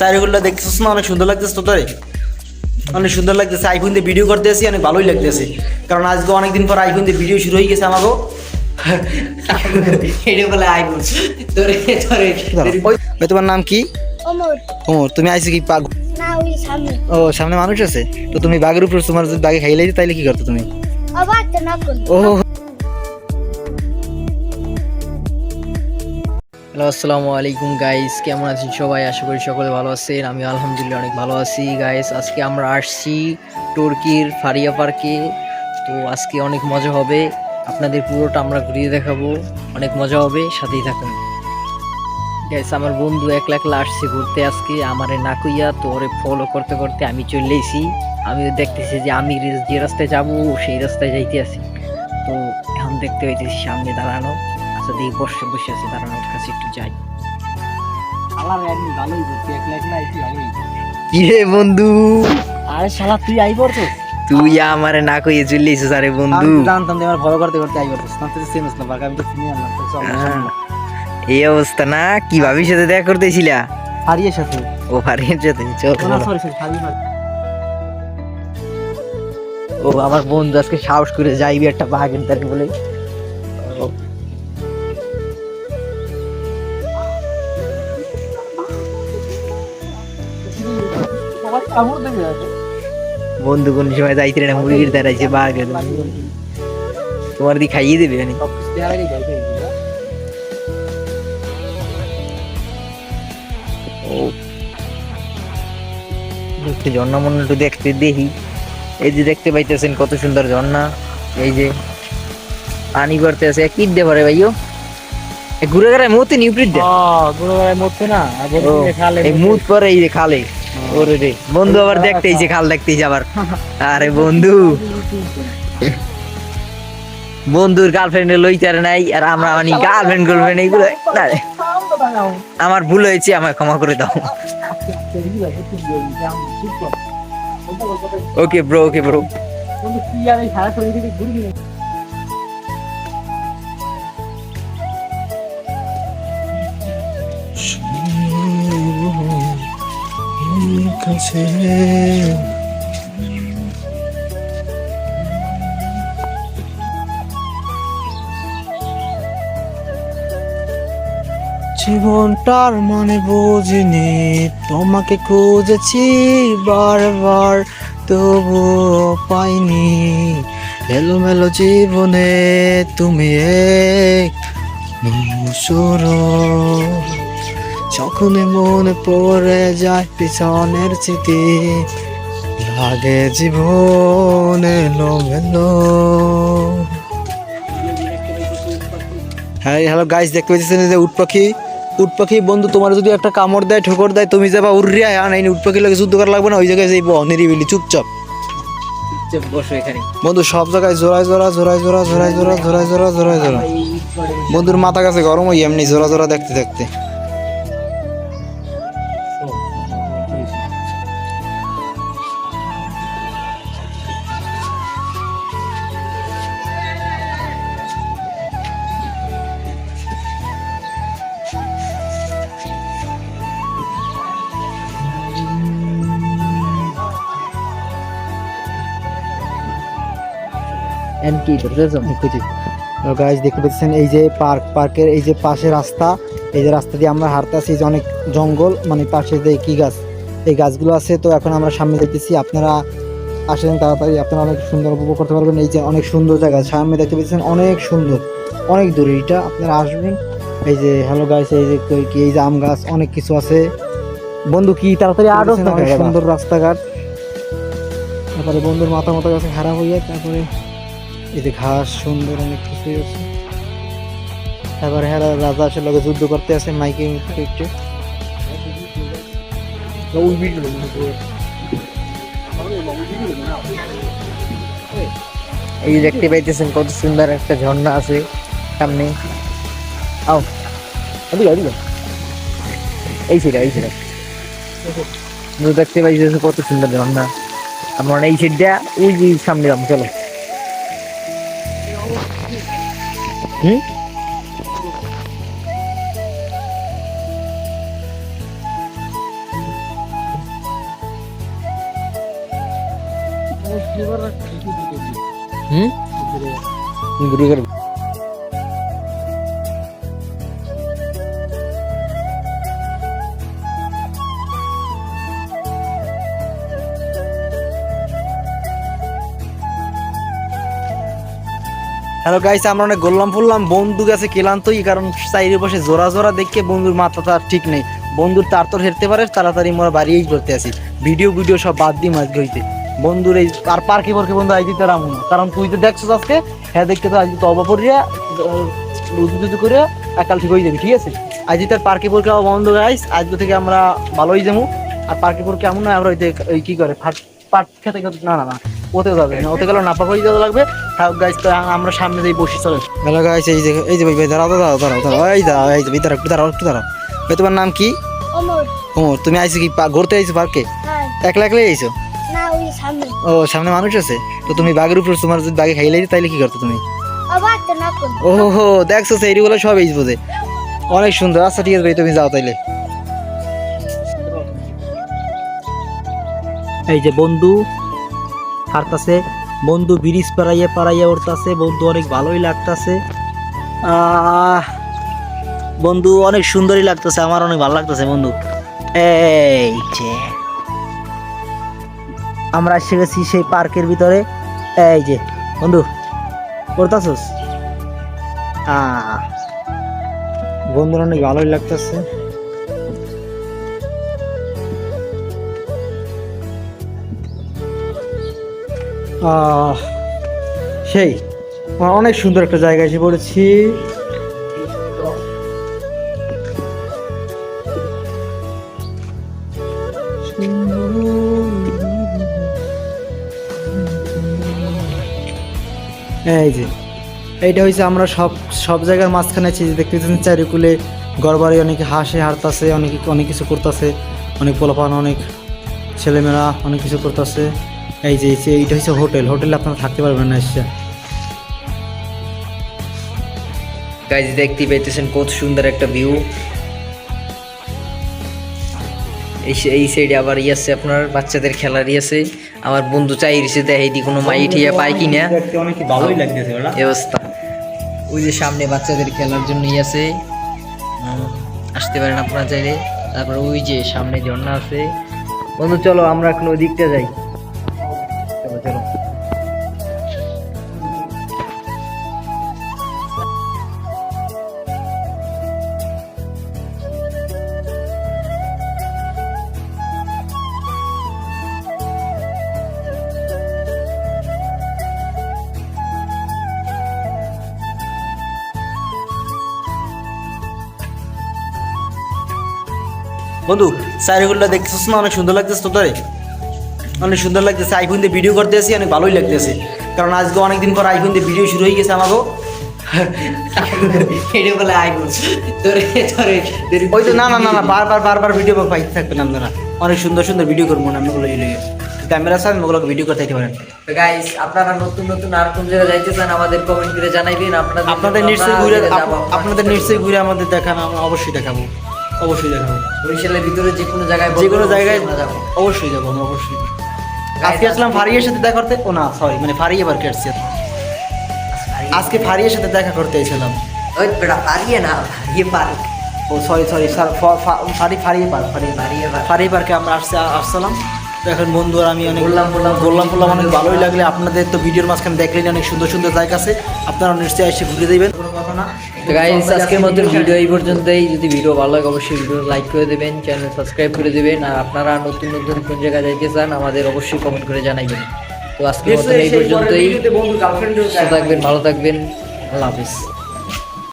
চারিগুলো দেখতেছিস না? অনেক সুন্দর লাগতেছে তো তোরে। অনেক সুন্দর লাগতেছে। আইফোন দিয়ে ভিডিও করতে আসি অনেক ভালোই লাগতেছে। কারণ আজকে অনেকদিন পর আইফোন দিয়ে ভিডিও শুরু হয়ে গেছে আমাকেও তোমার নাম কি? ওমর ওমর তুমি আইছো কি পাগ না ওই সামনে। ও সামনে মানুষ আছে? তো তুমি বাঘের উপর তোমার যদি বাঘে খাইলে তাইলে কি করতো তুমি? ও হ্যালো, আসসালামু আলাইকুম গাইস কেমন আছেন সবাই? আশা করি সকলে ভালো আছেন আমি আলহামদুলিল্লাহ অনেক ভালো আছি। গাইস আজকে আমরা আসছি তুর্কির ফারিয়া পার্কে তো আজকে অনেক মজা হবে, আপনাদের পুরোটা আমরা ঘুরিয়ে দেখাবো। অনেক মজা হবে, সাথেই থাকুন। গাইস আমার বন্ধু একলা একলা আসছে ঘুরতে আজকে, আমারে না কইয়া তো ওরে ফলো করতে করতে আমি চলে এসি আমি দেখতেছি যে আমি যে রাস্তায় যাব, সেই রাস্তায় যাইতে আছি। তো এখন দেখতে পাইতেছি সামনে দাঁড়ানো। দিয়ে বসে বসে আছে দাঁড়ানোর কাছে একটু যাই। আলার একদিন ভালোই ঘুরতে একলা একলা আইছি ভালোই কিরে বন্ধু? আরে শালা তুই তো তুই আমারে না কইয়ে আরে বন্ধু। জানতাম আমার ফলো করতে করতে তো না তো চিনিস না বাকি আমি তো চিনি। এই অবস্থা না? কি ভাবির সাথে দেখা করতেছিলা হারিয়ে সাথে। ও ফারিয়ার সাথে চল ও আমার বন্ধু আজকে সাহস করে যাইবি একটা বাঘের দ্বারে বলে। বন্ধু কোন সময় যাইতে না মুরগির দাঁড়াইছে বাঘের তোমার দি খাইয়ে দেবে ও। একটু ঝর্ণা মনে একটু দেখতে দেখি। এই যে দেখতে পাইতেছেন কত সুন্দর ঝর্ণা। এই যে পানি করতে আছে। কি দে পারে ভাইও। ঘুরে ঘুরে মতে নিউপ্রিট দে ঘুরে গুলো গায়ে মরতে না। এই মুত পরে এই যে খালে। ওরে বন্ধু আবার দেখতেইছে খাল দেখতেইছে আবার। আরে বন্ধু। বন্ধুর গার্লফ্রেন্ড লইতারে নাই আর আমরা মানে গার্লফ্রেন্ড গার্লফ্রেন্ড এইগুলো আমার ভুল হয়েছে আমায় ক্ষমা করে দাও। ওকে ব্রো ওকে ব্রো না জীবনটার মানে বুঝিনি তোমাকে খুঁজেছি বারবার তবুও পাইনি। এলোমেলো জীবনে তুমি এক সুর যখনই মনে পড়ে যায় পিছনের স্মৃতি লাগে জীবন এলোমেলো হ্যাঁ হ্যালো গাইস দেখতে পাচ্ছেন যে উট পাখি? উট পাখি বন্ধু তোমার যদি একটা কামড় দেয় ঠোকর দেয় তুমি যাবা উড়িয়া হ্যাঁ নাই উট পাখি লাগে যুদ্ধ করা লাগবে না ওই জায়গায় যাইব নিরিবিলি চুপচাপ। চুপ বন্ধু সব জায়গায় জোড়ায় জোড়া জোড়ায় জোড়া জোড়ায় জোড়া জোড়ায় জোড়া জোড়ায় জোড়া বন্ধুর মাথা কাছে গরম হই এমনি জোড়া জোড়া দেখতে দেখতে। গাইস দেখতে পাচ্ছেন এই যে পার্ক পার্কের এই যে পাশে রাস্তা এই যে রাস্তা দিয়ে আমরা হাঁটতে আছি এই যে অনেক জঙ্গল মানে পাশে যে কি গাছ এই গাছগুলো আছে। তো এখন আমরা সামনে দেখতেছি আপনারা আসেন তাড়াতাড়ি আপনারা অনেক সুন্দর উপভোগ করতে পারবেন। এই যে অনেক সুন্দর জায়গা সামনে দেখতে পাচ্ছেন অনেক সুন্দর অনেক দূরে। এটা আপনারা আসবেন। এই যে হ্যালো গাইস এই যে কি এই যে আম গাছ অনেক কিছু আছে। বন্ধু কি তাড়াতাড়ি আরও সুন্দর রাস্তাঘাট। তারপরে বন্ধুর মাথা মাথা কাছে খারাপ হয়ে যায় তারপরে এই যে ঘাস সুন্দর অনেক কিছুই আছে। তারপরে হ্যাঁ রাজা আসে লগে যুদ্ধ করতে আছে মাইকে একটু। ওই ভিডিও এই দেখতে পাইতেছেন কত সুন্দর একটা ঝর্ণা আছে সামনে। আও। এদিকে এদিকে। এই ছিল এই ছিল দেখতে পাইতেছে কত সুন্দর ঝর্ণা। আমরা এই সাইডটা ওই যে সামনে যাব চলো। হুম? হুম? হ্যালো গাইস আমরা অনেক গোল্লাম ফুললাম। বন্ধু গেছে কেলান্তই, কারণ সাইডে বসে জোড়া জোড়া দেখে বন্ধুর মাথা তার ঠিক নেই। বন্ধুর তার তোর হেরতে পারে, তাড়াতাড়ি মোরা বাড়িয়েই করতে আসি। ভিডিও ভিডিও সব বাদ দিই মাছ গইতে বন্ধুর এই আর পার্কে পার্কে বন্ধু আই দিতে রামু কারণ তুই তো দেখছিস আজকে হ্যাঁ দেখতে তো আজকে তো অবা পড়িয়া উদু দুদু করে একাল ঠিক হয়ে যাবি, ঠিক আছে? আজ তার পার্কে পরীক্ষা বন্ধু গাইস আজ থেকে আমরা ভালোই যাব। আর পার্কে পরীক্ষা এমন না, আমরা ওই কি করে, ফাট পাট খেতে- না না না। ওতে যাবে না ওতে গেলে নাপা হয়ে যাওয়া লাগবে। থাক গাইস তো আমরা সামনে দিয়ে বসি চলে হ্যালো গাইস এই যে এই যে ভাই দাঁড়াও দাঁড়াও দাঁড়াও দাঁড়াও এই দাঁড়াও এই যে দাঁড়াও একটু দাঁড়াও একটু দাঁড়াও। ভাই তোমার নাম কি? অমর। ওমর তুমি আইছো কি পা- ঘুরতে আইছো পার্কে? হ্যাঁ। একলা একলাই আইছো? না ওই সামনে। ও সামনে মানুষ আছে? তো তুমি বাঘের উপর তোমার যদি বাঘে খাইলে তাইলে কি করতো তুমি? আবার তো না করব। ও হো দেখছ সেইগুলো সব এই বোঝে। অনেক সুন্দর। আচ্ছা ঠিক আছে ভাই তুমি যাও তাইলে। এই যে বন্ধু হারতাছে বন্ধু ব্রিজ পাড়াইয়া পাড়াইয়া উঠতাছে, বন্ধু অনেক ভালোই লাগতাছে। বন্ধু অনেক সুন্দরই লাগতেছে, আমার অনেক ভালো লাগতেছে বন্ধু। এই যে। আমরা এসে গেছি সেই পার্কের ভিতরে। এই যে, বন্ধু করতাছস বন্ধুরা অনেক ভালোই লাগতেছে। সেই অনেক সুন্দর একটা জায়গায় এসে পড়েছি। এই যে, এইটা হয়েছে আমরা সব সব জায়গার মাঝখানে আছি দেখতে চারিকুলে গড়বাড়ি অনেকে হাসে হারতাছে অনেকে অনেক কিছু করতেছে, অনেক পোলাপান, অনেক ছেলেমেয়েরা অনেক কিছু করতেছে। এই যে এই এইটা হচ্ছে হোটেল। হোটেলে আপনারা থাকতে পারবেন না এসে। গাইজ দেখতে পাইতেছেন কত সুন্দর একটা ভিউ এই সাইডে আবার ই আছে আপনার বাচ্চাদের খেলার ই আছে। আমার বন্ধু চাই রিসে দেয় এদি কোনো মাই ঠিয়া পায় কিনা। দেখতে অনেক ভালোই লাগতেছে অবস্থা। ওই যে সামনে বাচ্চাদের খেলার জন্য ই আছে। আসতে পারেন আপনারা চাইলে। তারপর ওই যে সামনে ঝর্ণা আছে। বন্ধু চলো আমরা এখন ওই দিকটা যাই। বন্ধু চারিগুলো দেখতেছিস না? অনেক সুন্দর লাগতেছে তো তোরে অনেক সুন্দর লাগতেছে। আইফোন দিয়ে ভিডিও করতে আসি অনেক ভালোই লাগতেছে। কারণ আজকে অনেকদিন পর আইফোন দিয়ে ভিডিও শুরু হয়ে গেছে আমারও এটা বলে আই তোরে তোরে ওই তো না না না না বারবার বারবার ভিডিও পাইতে থাকবেন আপনারা অনেক সুন্দর সুন্দর ভিডিও করব না আমি ওগুলো ক্যামেরা সামনে ওগুলো ভিডিও করতে দিতে পারেন। তো গাইস আপনারা নতুন নতুন আর কোন জায়গায় যাইতে চান আমাদের কমেন্ট করে জানাইবেন। আপনাদের আপনাদের নিশ্চয়ই ঘুরে আপনাদের নিশ্চয়ই ঘুরে আমাদের দেখান আমরা অবশ্যই দেখাবো। অবশ্যই দেখাবো। বরিশালের ভিতরে যে কোনো জায়গায় যে কোনো জায়গায় যাব। অবশ্যই যাব আমরা অবশ্যই। আজকে আসলাম ফারিয়ার সাথে দেখা করতে। ও না সরি মানে ফারিয়া বার কেটছি আজকে ফারিয়ার সাথে দেখা করতে এসেছিলাম। ওই বেটা ফারিয়া না পারিয়ে পার্ক। ও সরি সরি স্যার ফারি ফারিয়ে পার্ক ফারিয়ে ফারিয়ে পার্ক। ফারি পার্কে আমরা আসছে আসছিলাম। তো এখন বন্ধু আর আমি অনেক বললাম, বললাম, বললাম বললাম অনেক ভালোই লাগলে আপনাদের তো ভিডিওর মাঝখানে দেখলেন অনেক সুন্দর সুন্দর জায়গা আছে। আপনারা নিশ্চয়ই এসে ঘুরে দেবেন। কোনো কথা না। তো আজকের মতো ভিডিও এই পর্যন্তই। যদি ভিডিও ভালো লাগে অবশ্যই ভিডিও লাইক করে দেবেন চ্যানেল সাবস্ক্রাইব করে দেবেন। আর আপনারা নতুন নতুন কোন জায়গায় যাইতে চান আমাদের অবশ্যই কমেন্ট করে জানাইবেন। তো আজকের মতো এই পর্যন্তই। থাকবেন ভালো থাকবেন। আল্লাহ হাফিজ।